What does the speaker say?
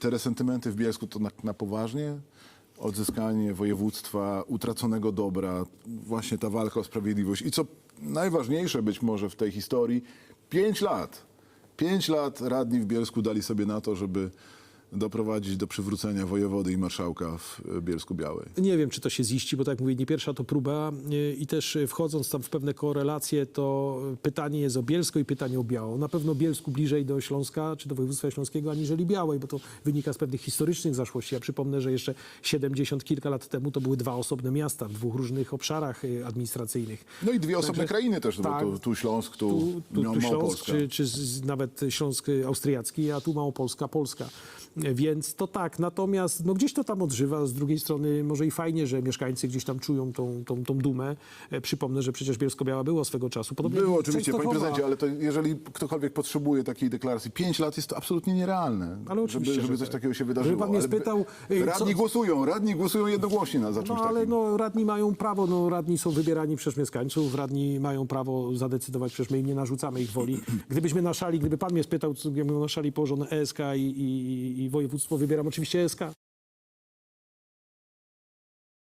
Te resentymenty w Bielsku to na, na poważnie? Odzyskanie województwa, utraconego dobra, właśnie ta walka o sprawiedliwość. I co najważniejsze być może w tej historii, pięć lat. Pięć lat radni w Bielsku dali sobie na to, żeby doprowadzić do przywrócenia wojewody i marszałka w e, Bielsku Białej. Nie wiem, czy to się ziści, bo tak jak mówię, nie pierwsza to próba i też y, wchodząc tam w pewne korelacje, to pytanie jest o Bielsko i pytanie o Białą. Na pewno Bielsku bliżej do Śląska, czy do województwa śląskiego, aniżeli Białej, bo to wynika z pewnych historycznych zaszłości. Ja przypomnę, że jeszcze 70 kilka lat temu to były dwa osobne miasta w dwóch różnych obszarach y, administracyjnych. No i dwie osobne Także- krainy też, tak. bo tu, tu Śląsk, tu, tu, tu, tu Śląsk, czy, czy z, nawet Śląsk austriacki, a tu Małopolska, Polska. E, Więc to tak, natomiast no, gdzieś to tam odżywa, z drugiej strony może i fajnie, że mieszkańcy gdzieś tam czują tą, tą, tą dumę. E, Przypomnę, że przecież Bielsko-Biała było swego czasu. Podobnie Było oczywiście, panie prezydencie, ale to jeżeli ktokolwiek potrzebuje takiej deklaracji, pięć lat jest to absolutnie nierealne, Ale oczywiście, żeby, żeby że coś tak. takiego się wydarzyło. Żeby pan mnie spytał, y, radni co- głosują, radni głosują jednogłośnie na za czymś No ale takim. no, radni mają prawo, no, radni są wybierani przez mieszkańców, radni mają prawo zadecydować, przecież my im nie narzucamy ich woli. Gdybyśmy na szali, gdyby pan mnie spytał, co ja bym na szali położone ESK i, i, i województwo, wybieram oczywiście ESK.